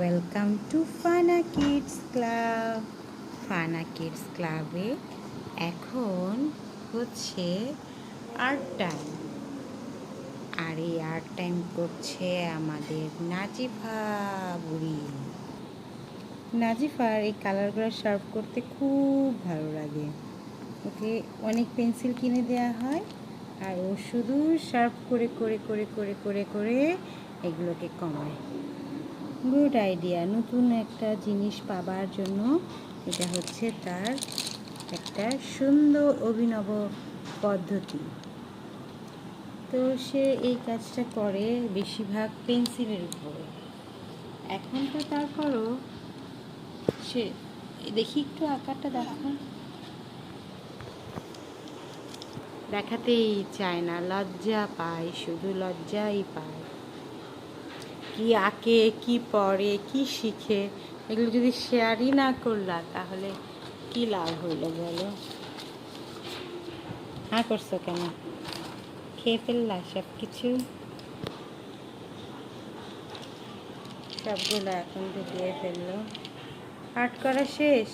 Welcome to Fana kids club Fana kids ক্লাবে এখন হচ্ছে আর্ট টাইম আর এই আর্ট টাইম করছে আমাদের নাজিফা বুড়ি। নাজিফার এই কালারগুলো শার্প করতে খুব ভালো লাগে। ওকে, অনেক পেন্সিল কিনে দেওয়া হয় আর ও শুধু শার্প করে করে করে করে করে করে এগুলোকে কমায়। গুড আইডিয়া নতুন একটা জিনিস পাবার জন্য এটা হচ্ছে তার একটা সুন্দর অভিনব পদ্ধতি। তো সে এই কাজটা করে বেশিরভাগ পেন্সিলের উপরে। এখন তো তারপরও সে, দেখি একটু আকারটা দেখা দেখাতেই চায় না, লজ্জা পায়, শুধু লজ্জাই পায়। কি আঁকে, কি পড়ে, কি শিখে, এগুলো যদি শেয়ারই না করলা, তাহলে কি লাভ হইল বলো? হ্যাঁ করছ কেন? খেয়ে ফেললা সব কিছু সবগুলো এখন দিয়ে ফেলল। আর্ট করা শেষ?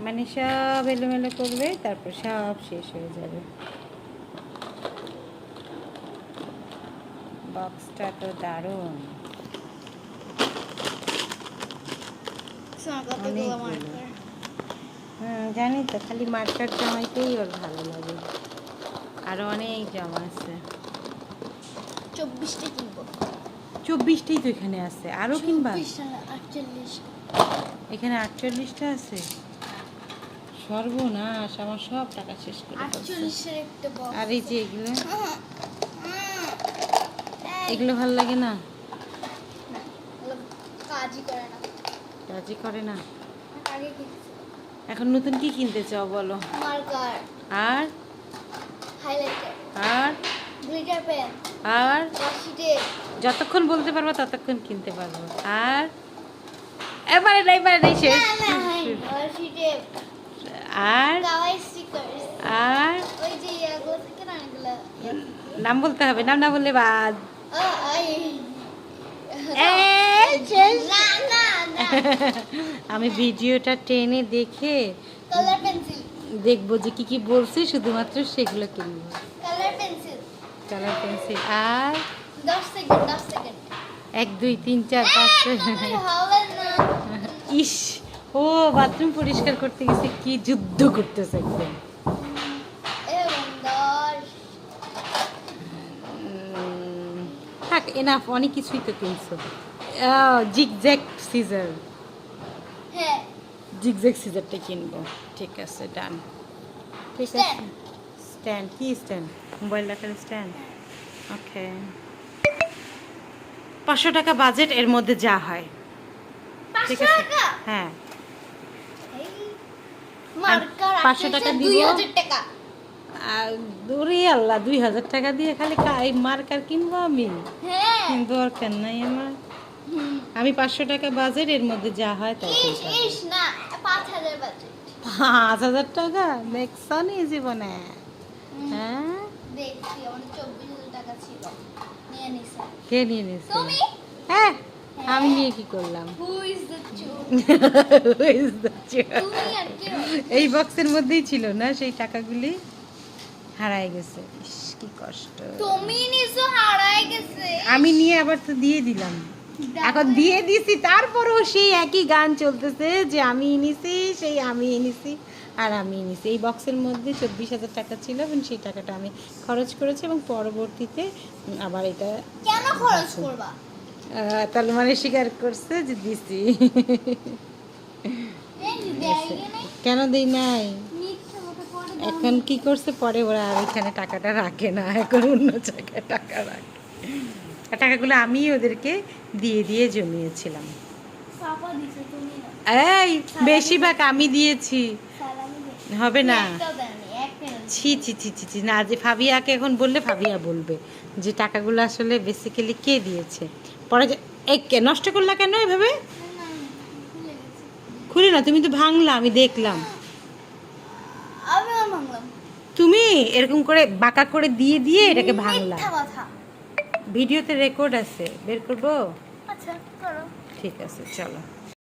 মানে সব এলোমেলো করবে, তারপর সব শেষ হয়ে যাবে। বক্সটা তো দারুণ। হুম জানি তো খালি মার্কার জমাইতেই ওর ভালো লাগে। আরও অনেক জমা আছে। চব্বিশটা কিনবো। চব্বিশটাই তো এখানে আছে। আরও কিনবা? এখানে আটচল্লিশটা আছে? সর্বনাশ আমার সব টাকা শেষ করে আর এই যে এগুলো? এগুলো ভালো লাগে না? কাজই করে না। রাজি করে না? এখন নতুন কি কিনতে চাও বলো? মার্কার। আর? হাইলাইটার। আর? Glitter pen. আর? যতক্ষণ বলতে পারব ততক্ষণ কিনতে পারব। আর? এবারে না এবারে নাই শেষ। আর? আর? নাম বলতে হবে নাম না বললে বাদ ও আই এই, শেষ। না না না আমি ভিডিওটা টেনে দেখে দেখব যে কি কি বলছে শুধুমাত্র সেগুলো কিনবো। কালার পেন্সিল আর এক দুই তিন চার পাঁচ ইস ও বাথরুম পরিষ্কার করতে গেছে কি যুদ্ধ করতেছে একদম। এনাফ অনেক কিছুই তো কিনছো। জিগজ্যাক সিজার হ্যাঁ। জিগজ্যাক সিজারটা কিনবো। ঠিক আছে ডান ঠিক আছে। স্ট্যান্ড কি স্ট্যান্ড মোবাইল রাখার স্ট্যান্ড ওকে পাঁচশো টাকা বাজেট এর মধ্যে যা হয়। ঠিক আছে? হ্যাঁ। পাঁচশো টাকা দিব। দুই হাজার টাকা। আর দূরে আল্লাহ দুই হাজার টাকা দিয়ে খালি মার্কার কিনবো আমি? হ্যাঁ। দরকার নাই আমার। আমি পাঁচশো টাকা বাজেট এর মধ্যে যা হয় তাই পাঁচ হাজার টাকা? দেখছ নি জীবনে। হ্যাঁ? কে নিয়ে নিয়েছে হ্যাঁ আমি নিয়ে কি করলাম? এই বক্সের মধ্যেই ছিল না সেই টাকাগুলি হারায় গেছে। কি কষ্ট। তুমি আমি নিয়ে আবার তো দিয়ে দিলাম। এখন দিয়ে দিছি তারপরেও সেই একই গান চলতেছে যে আমি এনেছি সেই আমি এনেছি আর আমি এনেছি। এই বক্সের মধ্যে চব্বিশ হাজার টাকা ছিল এবং সেই টাকাটা আমি খরচ করেছি এবং পরবর্তীতে আবার এটা কেন খরচ করবা? তাহলে মানে স্বীকার করছে যে দিছি। কেন দেই নাই। এখন কি করছে? পরে ওরা আর এখানে টাকাটা রাখে না এখন অন্য জায়গায় টাকা রাখে। টাকাগুলো আমি ওদেরকে দিয়ে দিয়ে জমিয়েছিলাম। এই বেশিরভাগ আমি দিয়েছি। হবে না। ছি ছি ছি ছি ছি না যে ফাবিয়াকে এখন বললে ফাবিয়া বলবে যে টাকাগুলো আসলে বেসিক্যালি কে দিয়েছে। পরে এই কে নষ্ট করলা কেন এভাবে? খুলে না তুমি তো ভাঙলা আমি দেখলাম। তুমি এরকম করে বাঁকা করে দিয়ে দিয়ে এটাকে ভাঙলা। ভিডিওতে রেকর্ড আছে। বের করব? আচ্ছা করো ঠিক আছে চলো।